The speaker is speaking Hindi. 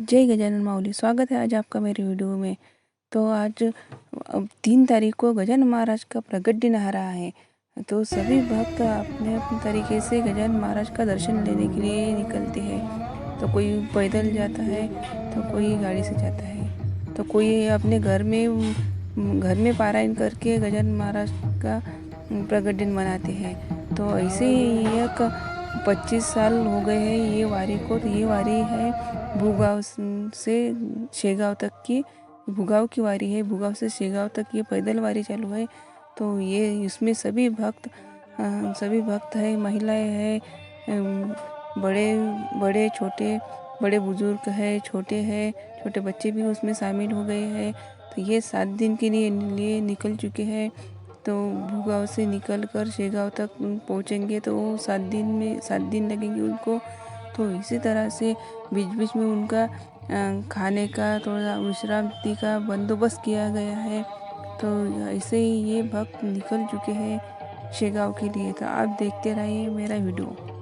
जय गजानन माउली स्वागत है आज आपका मेरे वीडियो में। तो आज तीन तारीख को गजानन महाराज का प्रगट दिन आ रहा है। तो सभी भक्त अपने अपने तरीके से गजानन महाराज का दर्शन लेने के लिए निकलते हैं। तो कोई पैदल जाता है तो कोई गाड़ी से जाता है। तो कोई अपने घर में घर में पारायण करके गजानन महाराज का प्रगट दिन मनाते हैं। तो ऐसे ही एक पच्चीस साल हो गए हैं ये वारी को तो ये वारी है भूगांव से शेगांव तक की भूगांव की वारी है। भूगांव से शेगांव तक ये पैदल वारी चालू है। तो ये इसमें सभी भक्त सभी भक्त है, महिलाएँ हैं बड़े बड़े, छोटे, बड़े बुज़ुर्ग है, छोटे हैं, छोटे बच्चे भी उसमें शामिल हो गए हैं। तो ये सात दिन के लिए लिए निकल चुके हैं। तो भूगांव से निकल कर शेगांव तक पहुँचेंगे तो सात दिन में, सात दिन लगेंगे उनको। तो इसी तरह से बीच बीच में उनका खाने का, थोड़ा विश्रांति का बंदोबस्त किया गया है। तो ऐसे ही ये भक्त निकल चुके हैं शेगाव के लिए। तो आप देखते रहिए मेरा वीडियो।